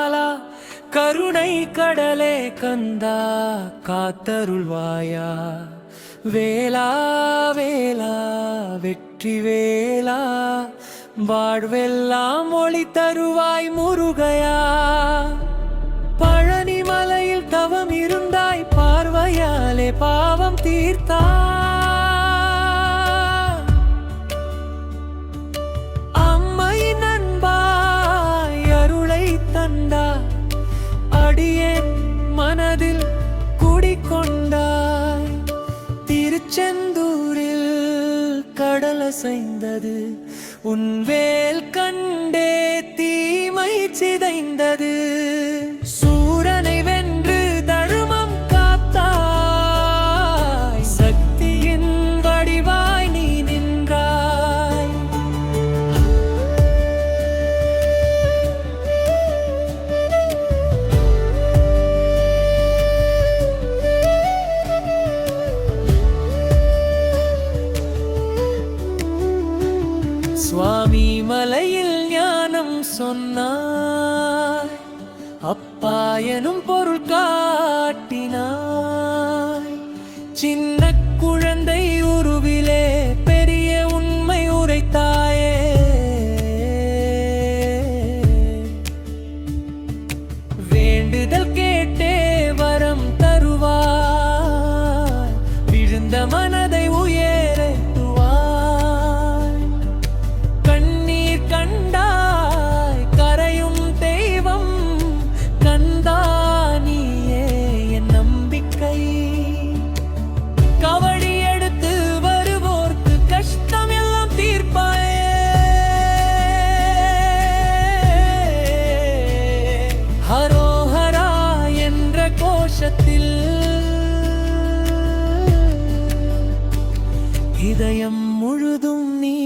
பாலா கருணை கடலே கந்தா காத்தருள்வாயா வேலா வேலா வெற்றி வேலா வாழ்வெல்லாம் ஒளி தருவாய் முருகையா. பழனி மலையில் தவம் இருந்தாய் பார்வையாலே பாவம் தீர்த்தாய் திருச்செந்தூரில் கடலசைந்தது. உன் வேல் கண் சுவாமி மலையில் ஞானம் சொன்னாய் அப்பா எனும் பொருள் காட்டினாய் சின்ன ஹரோஹரா என்ற கோஷத்தில் இதயம் முழுதும் நீ